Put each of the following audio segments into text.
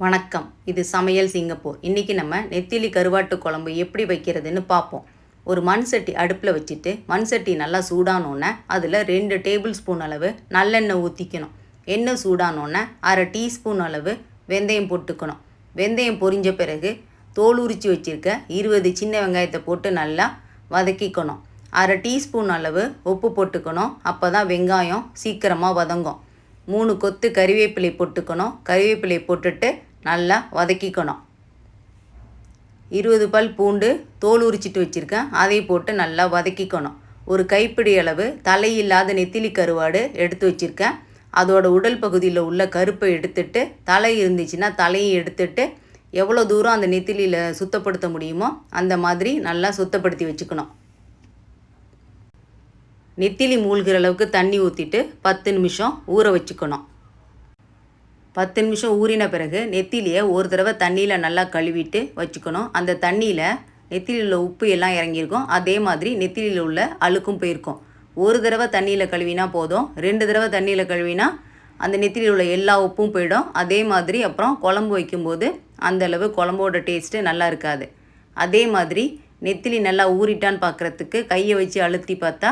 வணக்கம். இது சமையல் சிங்கப்பூர். இன்றைக்கி நம்ம நெத்திலி கருவாட்டு குழம்பு எப்படி வைக்கிறதுன்னு பார்ப்போம். ஒரு மண் சட்டி அடுப்பில் வச்சுட்டு மண் சட்டி நல்லா சூடானோன்னே அதில் ரெண்டு டேபிள் ஸ்பூன் அளவு நல்லெண்ணெய் ஊற்றிக்கணும் எண்ணெய் சூடானோன்னே அரை டீஸ்பூன் அளவு வெந்தயம் போட்டுக்கணும். வெந்தயம் பொரிஞ்ச பிறகு தோல் உரித்து வச்சுருக்க இருபது சின்ன வெங்காயத்தை போட்டு நல்லா வதக்கிக்கணும். அரை டீஸ்பூன் அளவு உப்பு போட்டுக்கணும். அப்போ தான் வெங்காயம் சீக்கிரமாக வதங்கும். மூணு கொத்து கறிவேப்பிலை போட்டுக்கணும். கறிவேப்பிலை போட்டுட்டு நல்லா வதக்கிக்கணும். இருபது பல் பூண்டு தோல் உரிச்சிட்டு வச்சுருக்கேன். அதை போட்டு நல்லா வதக்கிக்கணும். ஒரு கைப்பிடி அளவு தலையில்லாத நெத்திலி கருவாடு எடுத்து வச்சுருக்கேன். அதோட உடல் பகுதியில் உள்ள கருப்பை எடுத்துட்டு தலை இருந்துச்சுன்னா தலையை எடுத்துட்டு எவ்வளோ தூரம் அந்த நெத்திலியில் சுத்தப்படுத்த முடியுமோ அந்த மாதிரி நல்லா சுத்தப்படுத்தி வச்சுக்கணும். நெத்திலி மூழ்கிற அளவுக்கு தண்ணி ஊற்றிட்டு பத்து நிமிஷம் ஊற வச்சுக்கணும். பத்து நிமிஷம் ஊறின பிறகு நெத்திலியை ஒரு தடவை தண்ணியில் நல்லா கழுவிட்டு வச்சுக்கணும். அந்த தண்ணியில் நெத்திலியில் உள்ள உப்பு எல்லாம் இறங்கியிருக்கும். அதே மாதிரி நெத்திலியில் உள்ள அழுக்கும் போயிருக்கும். ஒரு தடவை தண்ணியில் கழுவினா போதும். ரெண்டு தடவை தண்ணியில் கழுவினா அந்த நெத்திலியில் உள்ள எல்லா உப்பும் போயிடும். அதே மாதிரி அப்புறம் குழம்பு வைக்கும்போது அந்தளவு குழம்போட டேஸ்ட்டு நல்லா இருக்காது. அதே மாதிரி நெத்திலி நல்லா ஊறிட்டான்னு பார்க்குறதுக்கு கையை வச்சு அழுத்தி பார்த்தா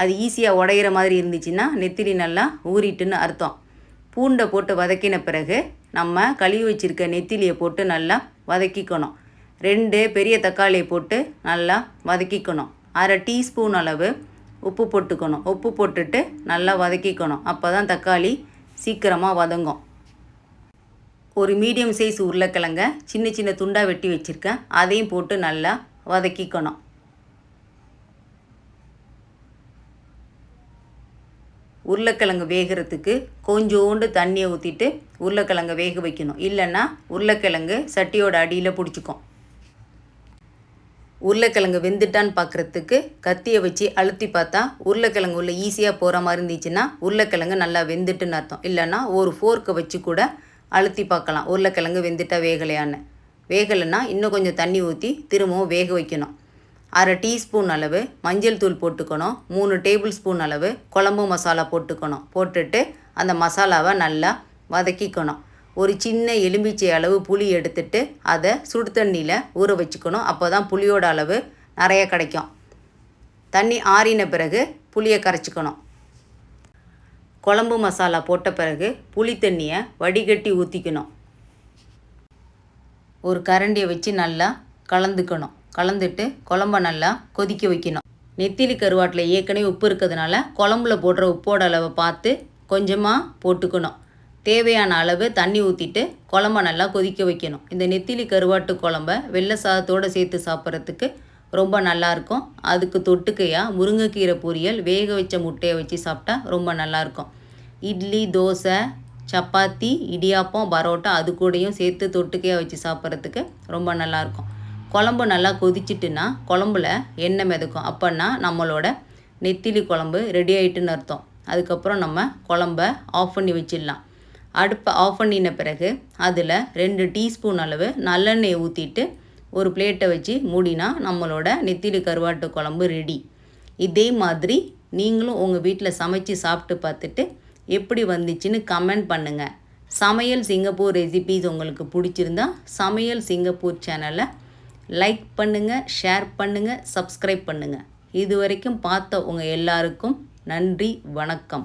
அது ஈஸியாக உடையிற மாதிரி இருந்துச்சுன்னா நெத்திலி நல்லா ஊறிட்டுன்னு அர்த்தம். பூண்டை போட்டு வதக்கின பிறகு நம்ம கழுவி வச்சுருக்க நெத்திலியை போட்டு நல்லா வதக்கிக்கணும். ரெண்டு பெரிய தக்காளியை போட்டு நல்லா வதக்கிக்கணும். அரை டீஸ்பூன் அளவு உப்பு போட்டுக்கணும். உப்பு போட்டுட்டு நல்லா வதக்கிக்கணும். அப்போ தான் தக்காளி சீக்கிரமாக வதங்கும். ஒரு மீடியம் சைஸ் உருளைக்கிழங்க சின்ன சின்ன துண்டாக வெட்டி வச்சுருக்கேன். அதையும் போட்டு நல்லா வதக்கிக்கணும். உருளைக்கிழங்கு வேகிறதுக்கு கொஞ்சோண்டு தண்ணியை ஊற்றிட்டு உருளைக்கிழங்கை வேக வைக்கணும். இல்லைன்னா உருளைக்கிழங்கு சட்டியோட அடியில் பிடிச்சிக்கும். உருளைக்கிழங்கு வெந்துட்டான்னு பார்க்குறதுக்கு கத்தியை வச்சு அழுத்தி பார்த்தா உருளைக்கிழங்கு உள்ள ஈஸியாக போகிற மாதிரி இருந்துச்சுன்னா உருளைக்கிழங்கு நல்லா வெந்துட்டுன்னு அர்த்தம். இல்லைன்னா ஒரு ஃபோர்க்கை வச்சு கூட அழுத்தி பார்க்கலாம். உருளைக்கிழங்கு வெந்துட்டா வேகலையான்னு. வேகலைன்னா இன்னும் கொஞ்சம் தண்ணி ஊற்றி திரும்பவும் வேக வைக்கணும். அரை டீஸ்பூன் அளவு மஞ்சள் தூள் போட்டுக்கணும். மூணு டேபிள் ஸ்பூன் அளவு குழம்பு மசாலா போட்டுக்கணும். போட்டுட்டு அந்த மசாலாவை நல்லா வதக்கிக்கணும். ஒரு சின்ன எலுமிச்சை அளவு புளி எடுத்துட்டு அதை சுடு தண்ணியில் ஊற வச்சுக்கணும். அப்போ தான் புளியோட அளவு நிறைய கிடைக்கும். தண்ணி ஆறின பிறகு புளியை கரைச்சிக்கணும். குழம்பு மசாலா போட்ட பிறகு புளி தண்ணியை வடிகட்டி ஊற்றிக்கணும் ஒரு கரண்டியை வச்சு நல்லா கலந்துக்கணும். கலந்துட்டு குழம்ப நல்லா கொதிக்க வைக்கணும். நெத்திலி கருவாட்டில் ஏற்கனவே உப்பு இருக்கிறதுனால குழம்புல போடுற உப்போட அளவை பார்த்து கொஞ்சமாக போட்டுக்கணும். தேவையான அளவு தண்ணி ஊற்றிட்டு குழம்ப நல்லா கொதிக்க வைக்கணும். இந்த நெத்திலி கருவாட்டு குழம்ப வெள்ளை சாதத்தோடு சேர்த்து சாப்பிட்றதுக்கு ரொம்ப நல்லாயிருக்கும் அதுக்கு தொட்டுக்கையாக முருங்கைக்கீரை பொரியல் வேக வச்ச முட்டையை வச்சு சாப்பிட்டா ரொம்ப நல்லாயிருக்கும் இட்லி தோசை சப்பாத்தி இடியாப்பம் பரோட்டா அது கூடயும் சேர்த்து தொட்டுக்கையாக வச்சு சாப்பிட்றதுக்கு ரொம்ப நல்லாயிருக்கும் குழம்பு நல்லா கொதிச்சிட்டுன்னா குழம்புல எண்ணெய் மிதக்கும். அப்போன்னா நம்மளோட நெத்திலி குழம்பு ரெடி ஆகிட்டுன்னு அர்த்தம். அதுக்கப்புறம் நம்ம குழம்ப ஆஃப் பண்ணி வச்சிடலாம். அடுப்பை ஆஃப் பண்ணின பிறகு அதில் ரெண்டு டீஸ்பூன் அளவு நல்லெண்ணெய் ஊற்றிட்டு ஒரு பிளேட்டை வச்சு மூடினா நம்மளோட நெத்திலி கருவாட்டு குழம்பு ரெடி இதே மாதிரி நீங்களும் உங்கள் வீட்டில் சமைச்சு சாப்பிட்டு பார்த்துட்டு எப்படி வந்துச்சுன்னு கமெண்ட் பண்ணுங்கள் சமையல் சிங்கப்பூர் ரெசிபீஸ் உங்களுக்கு பிடிச்சிருந்தா சமையல் சிங்கப்பூர் சேனலை லைக் பண்ணுங்கள் ஷேர் பண்ணுங்கள் சப்ஸ்கிரைப் பண்ணுங்கள் இது வரைக்கும் பார்த்த உங்கள் எல்லாருக்கும் நன்றி வணக்கம்.